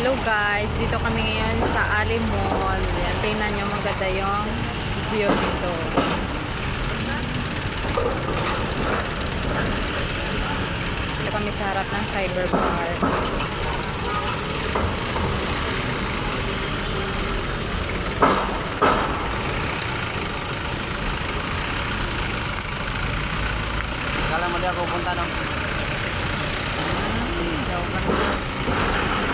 Hello guys, dito kami ngayon sa Ali Mall. Yan, tingnan nyo maganda yung view dito. Dito kami sa harap ng Cyber Park. Kala mo di ako punta no? Daw man.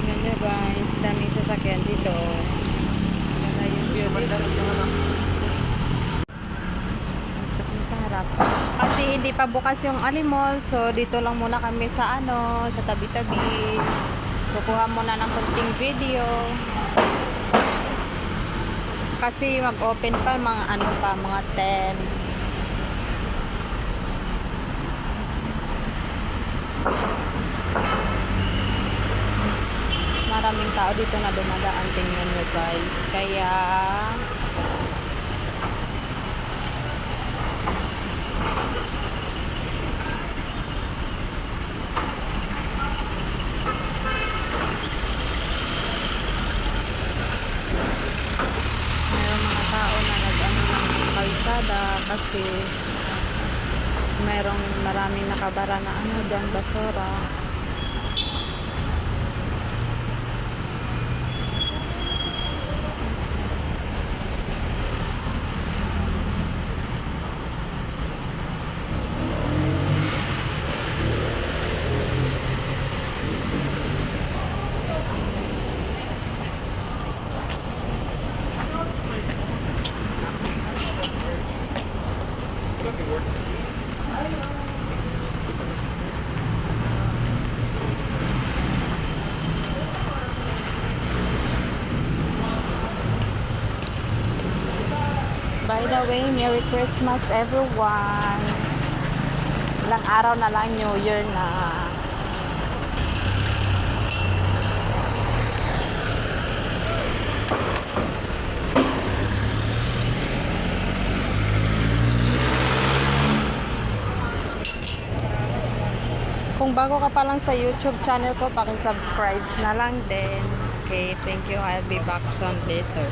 Tingnan nyo guys, daming sasakyan dito. Ganda yung view dito. Sa harap. Kasi hindi pa bukas yung Alimol, so dito lang muna kami sa ano, sa tabi-tabi. Kukuha muna ng konting video. Kasi mag-open pa mga ano pa, mga 10. Maraming tao dito na dumadaan tingnan nyo guys. Kaya kalsada kasi mayroong maraming nakabara na ano dyan basura By the way, Merry Christmas everyone. Ilang araw na lang New Year na. Kung bago ka pa lang sa YouTube channel ko, paki-subscribe na lang din. Okay, thank you. I'll be back soon later.